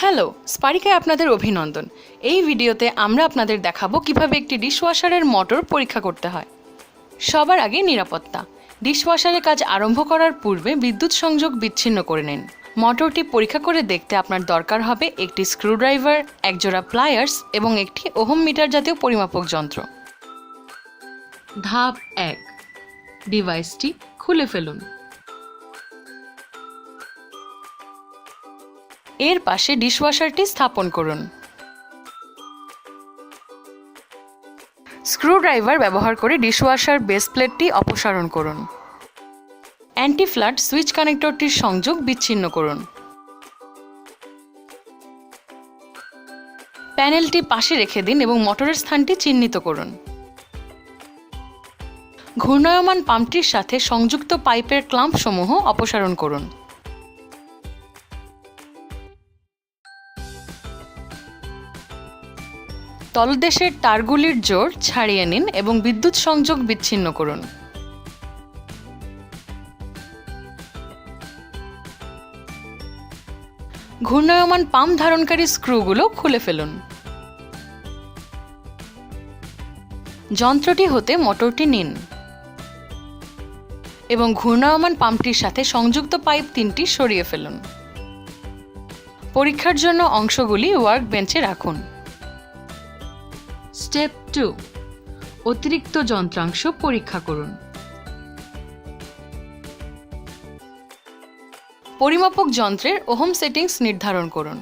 Hello, স্পারিকায় আপনাদের অভিনন্দন। এই ভিডিওতে আমরা আপনাদের দেখাবো কীভাবে একটি ডিশওয়াশারের মোটর পরীক্ষা করতে হয়। সবার আগে নিরাপত্তা। ডিশওয়াশারের কাজ আরম্ভ করার পূর্বে বিদ্যুৎ সংযোগ বিচ্ছিন্ন করে নিন। মোটরটি পরীক্ষা করে দেখতে আপনার দরকার হবে একটি স্ক্রুড্রাইভার, একজোড়া প্লায়ার্স এবং একটি ওহম মিটার জাতীয় পরিমাপক যন্ত্র। ধাপ এক। ডিভাইসটি খুলে ফেলুন। এর পাশে ডিশওয়াশারটি স্থাপন করুন। স্ক্রুড্রাইভার ব্যবহার করে ডিশওয়াশার বেস প্লেটটি অপসারণ করুন। অ্যান্টি ফ্লাড সুইচ কানেক্টরটির সংযোগ বিচ্ছিন্ন করুন। প্যানেলটি পাশে রেখে দিন এবং মোটরের স্থানটি চিহ্নিত করুন। ঘূর্ণায়মান পাম্পটির সাথে সংযুক্ত পাইপের ক্লাম্প সমূহ অপসারণ করুন। তলদেশের তারগুলির জোর ছাড়িয়ে নিন এবং বিদ্যুৎ সংযোগ বিচ্ছিন্ন করুন। ঘূর্ণায়মান পাম্প ধারণকারী স্ক্রুগুলো খুলে ফেলুন। যন্ত্রটি হতে মোটরটি নিন এবং ঘূর্ণায়মান পাম্পটির সাথে সংযুক্ত পাইপ তিনটি সরিয়ে ফেলুন। পরীক্ষার জন্য অংশগুলি ওয়ার্ক বেঞ্চে রাখুন। স্টেপ টু, অতিরিক্ত যন্ত্রাংশ পরীক্ষা করুন। পরিমাপক যন্ত্রের ওহম সেটিংস নির্ধারণ করুন।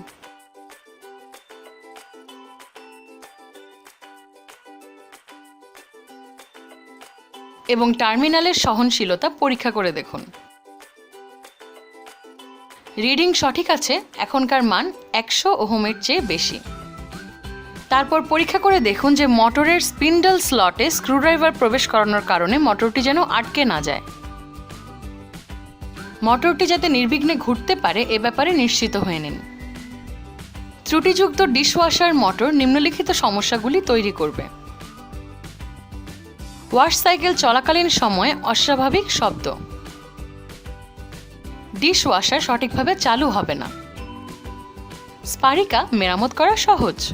এবং টার্মিনালের সহনশীলতা পরীক্ষা করে দেখুন। রিডিং সঠিক আছে, এখনকার মান একশো ওহমের চেয়ে বেশি। তারপর পরীক্ষা করে দেখুন যে মোটরের স্পিন্ডল স্লটে স্ক্রুড্রাইভার প্রবেশ করানোর কারণে মোটরটি যেন আটকে না যায়। মোটরটি যাতে নির্বিঘ্নে ঘুরতে পারে, এ ব্যাপারে নিশ্চিত হয়ে নিন। ত্রুটিযুক্ত ডিশওয়াশার মোটর নিম্নলিখিত সমস্যাগুলি তৈরি করবে। ওয়াশ সাইকেল চলাকালীন সময়ে অস্বাভাবিক শব্দ। ডিশওয়াশার সঠিকভাবে চালু হবে না। স্পারিকা মেরামত করা সহজ।